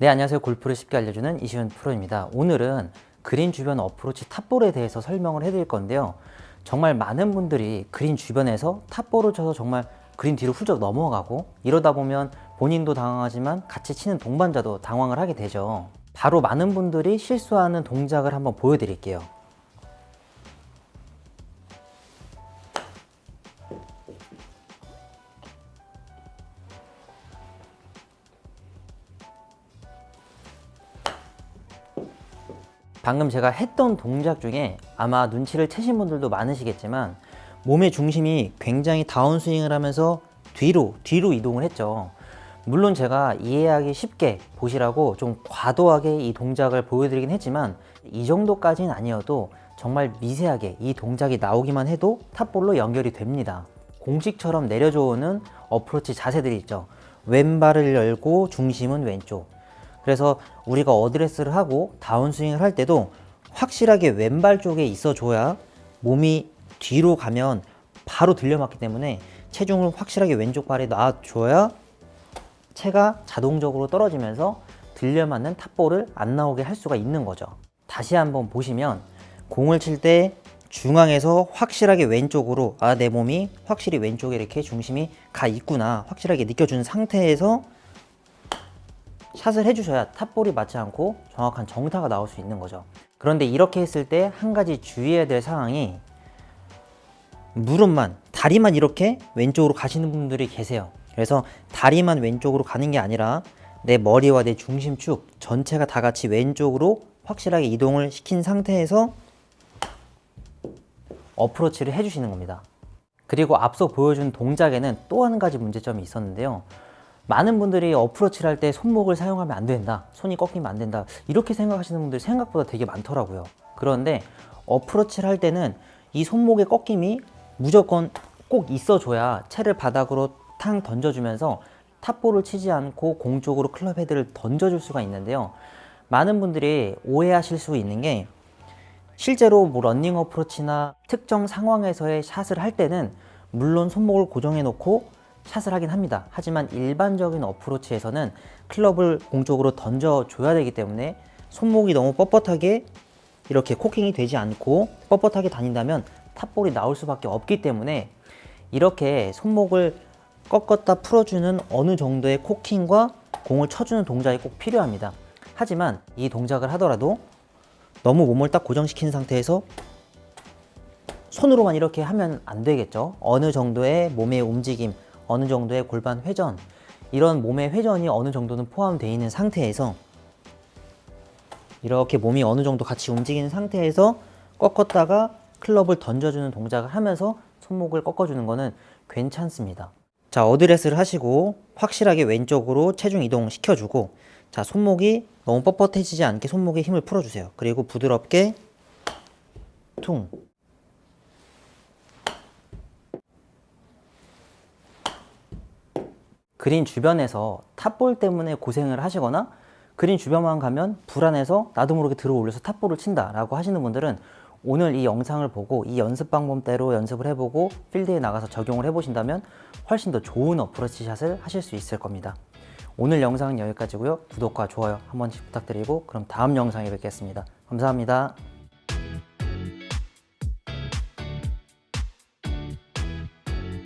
네, 안녕하세요. 골프를 쉽게 알려주는 이시훈 프로입니다. 오늘은 그린 주변 어프로치 탑볼에 대해서 설명을 해드릴 건데요. 정말 많은 분들이 그린 주변에서 탑볼을 쳐서 정말 그린 뒤로 훌쩍 넘어가고 이러다 보면 본인도 당황하지만 같이 치는 동반자도 당황을 하게 되죠. 바로 많은 분들이 실수하는 동작을 한번 보여드릴게요. 방금 제가 했던 동작 중에 아마 눈치를 채신 분들도 많으시겠지만 몸의 중심이 굉장히 다운스윙을 하면서 뒤로 뒤로 이동을 했죠. 물론 제가 이해하기 쉽게 보시라고 좀 과도하게 이 동작을 보여드리긴 했지만 이 정도까지는 아니어도 정말 미세하게 이 동작이 나오기만 해도 탑볼로 연결이 됩니다. 공식처럼 내려줘 오는 어프로치 자세들이 있죠. 왼발을 열고 중심은 왼쪽. 그래서 우리가 어드레스를 하고 다운스윙을 할 때도 확실하게 왼발 쪽에 있어 줘야 몸이 뒤로 가면 바로 들려맞기 때문에 체중을 확실하게 왼쪽 발에 놔줘야 채가 자동적으로 떨어지면서 들려맞는 탑볼을 안 나오게 할 수가 있는 거죠. 다시 한번 보시면 공을 칠 때 중앙에서 확실하게 왼쪽으로 아 내 몸이 확실히 왼쪽에 이렇게 중심이 가 있구나 확실하게 느껴주는 상태에서 샷을 해주셔야 탑볼이 맞지 않고 정확한 정타가 나올 수 있는 거죠. 그런데 이렇게 했을 때 한 가지 주의해야 될 상황이 무릎만, 다리만 이렇게 왼쪽으로 가시는 분들이 계세요. 그래서 다리만 왼쪽으로 가는 게 아니라 내 머리와 내 중심축 전체가 다 같이 왼쪽으로 확실하게 이동을 시킨 상태에서 어프로치를 해주시는 겁니다. 그리고 앞서 보여준 동작에는 또 한 가지 문제점이 있었는데요. 많은 분들이 어프로치를 할 때 손목을 사용하면 안 된다. 손이 꺾이면 안 된다. 이렇게 생각하시는 분들이 생각보다 되게 많더라고요. 그런데 어프로치를 할 때는 이 손목의 꺾임이 무조건 꼭 있어줘야 채를 바닥으로 탕 던져주면서 탑볼을 치지 않고 공 쪽으로 클럽 헤드를 던져줄 수가 있는데요. 많은 분들이 오해하실 수 있는 게 실제로 뭐 런닝 어프로치나 특정 상황에서의 샷을 할 때는 물론 손목을 고정해 놓고 샷을 하긴 합니다. 하지만 일반적인 어프로치에서는 클럽을 공 쪽으로 던져 줘야 되기 때문에 손목이 너무 뻣뻣하게 이렇게 코킹이 되지 않고 뻣뻣하게 다닌다면 탑볼이 나올 수밖에 없기 때문에 이렇게 손목을 꺾었다 풀어주는 어느 정도의 코킹과 공을 쳐주는 동작이 꼭 필요합니다. 하지만 이 동작을 하더라도 너무 몸을 딱 고정시킨 상태에서 손으로만 이렇게 하면 안 되겠죠. 어느 정도의 몸의 움직임, 어느 정도의 골반 회전, 이런 몸의 회전이 어느 정도는 포함되어 있는 상태에서 이렇게 몸이 어느 정도 같이 움직이는 상태에서 꺾었다가 클럽을 던져주는 동작을 하면서 손목을 꺾어주는 거는 괜찮습니다. 자, 어드레스를 하시고 확실하게 왼쪽으로 체중 이동 시켜주고 자, 손목이 너무 뻣뻣해지지 않게 손목에 힘을 풀어주세요. 그리고 부드럽게 퉁. 그린 주변에서 탑볼 때문에 고생을 하시거나 그린 주변만 가면 불안해서 나도 모르게 들어 올려서 탑볼을 친다라고 하시는 분들은 오늘 이 영상을 보고 이 연습 방법대로 연습을 해보고 필드에 나가서 적용을 해보신다면 훨씬 더 좋은 어프로치 샷을 하실 수 있을 겁니다. 오늘 영상은 여기까지고요. 구독과 좋아요 한 번씩 부탁드리고 그럼 다음 영상에 뵙겠습니다. 감사합니다.